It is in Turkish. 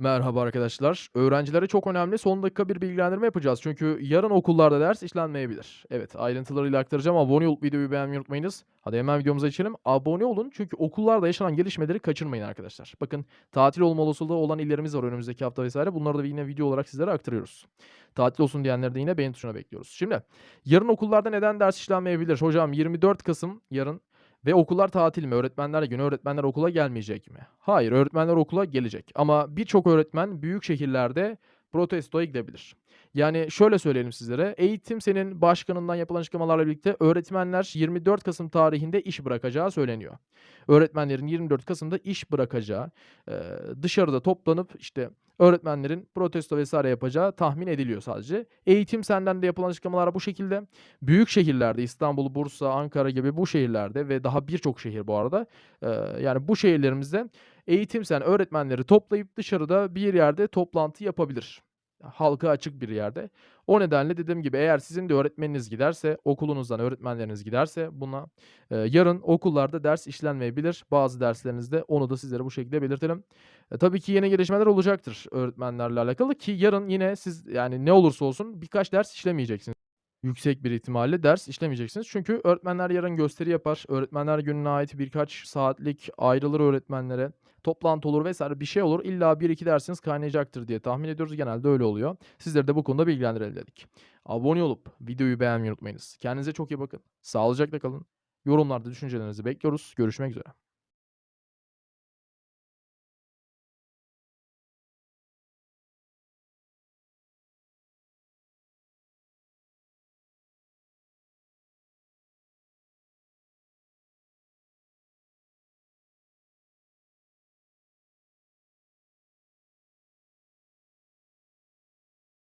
Merhaba arkadaşlar. Öğrencilere çok önemli son dakika bir bilgilendirme yapacağız. Çünkü yarın okullarda ders işlenmeyebilir. Evet ayrıntılarıyla aktaracağım. Abone olup videoyu beğenmeyi unutmayınız. Hadi hemen videomuza geçelim. Abone olun çünkü okullarda yaşanan gelişmeleri kaçırmayın arkadaşlar. Bakın tatil olma olasılığı olan illerimiz var önümüzdeki hafta vesaire. Bunları da yine video olarak sizlere aktarıyoruz. Tatil olsun diyenleri de yine beğen tuşuna bekliyoruz. Şimdi yarın okullarda neden ders işlenmeyebilir? Hocam 24 Kasım yarın ve okullar tatil mi? Öğretmenler günü öğretmenler okula gelmeyecek mi? Hayır, öğretmenler okula gelecek ama birçok öğretmen büyük şehirlerde protestoya gidebilir. Yani şöyle söyleyelim sizlere, eğitim senin başkanından yapılan açıklamalarla birlikte öğretmenler 24 Kasım tarihinde iş bırakacağı söyleniyor. Öğretmenlerin 24 Kasım'da iş bırakacağı, dışarıda toplanıp işte öğretmenlerin protesto vesaire yapacağı tahmin ediliyor sadece. Eğitim Sen'den de yapılan açıklamalar bu şekilde. Büyük şehirlerde İstanbul, Bursa, Ankara gibi bu şehirlerde ve daha birçok şehir bu arada, yani bu şehirlerimizde Eğitim Sen öğretmenleri toplayıp dışarıda bir yerde toplantı yapabilir. Halka açık bir yerde. O nedenle dediğim gibi eğer sizin de öğretmeniniz giderse, okulunuzdan öğretmenleriniz giderse buna, eee, yarın okullarda ders işlenmeyebilir. Bazı derslerinizde onu da sizlere bu şekilde belirtelim. E, tabii ki yeni gelişmeler olacaktır öğretmenlerle alakalı ki yarın yine siz yani ne olursa olsun birkaç ders işlemeyeceksiniz. Yüksek bir ihtimalle ders işlemeyeceksiniz. Çünkü öğretmenler yarın gösteri yapar. Öğretmenler Günü'ne ait birkaç saatlik ayrılır öğretmenlere. Toplantı olur vesaire bir şey olur. İlla 1-2 dersiniz kaynayacaktır diye tahmin ediyoruz. Genelde öyle oluyor. Sizleri de bu konuda bilgilendirelim dedik. Abone olup videoyu beğenmeyi unutmayınız. Kendinize çok iyi bakın. Sağlıcakla kalın. Yorumlarda düşüncelerinizi bekliyoruz. Görüşmek üzere.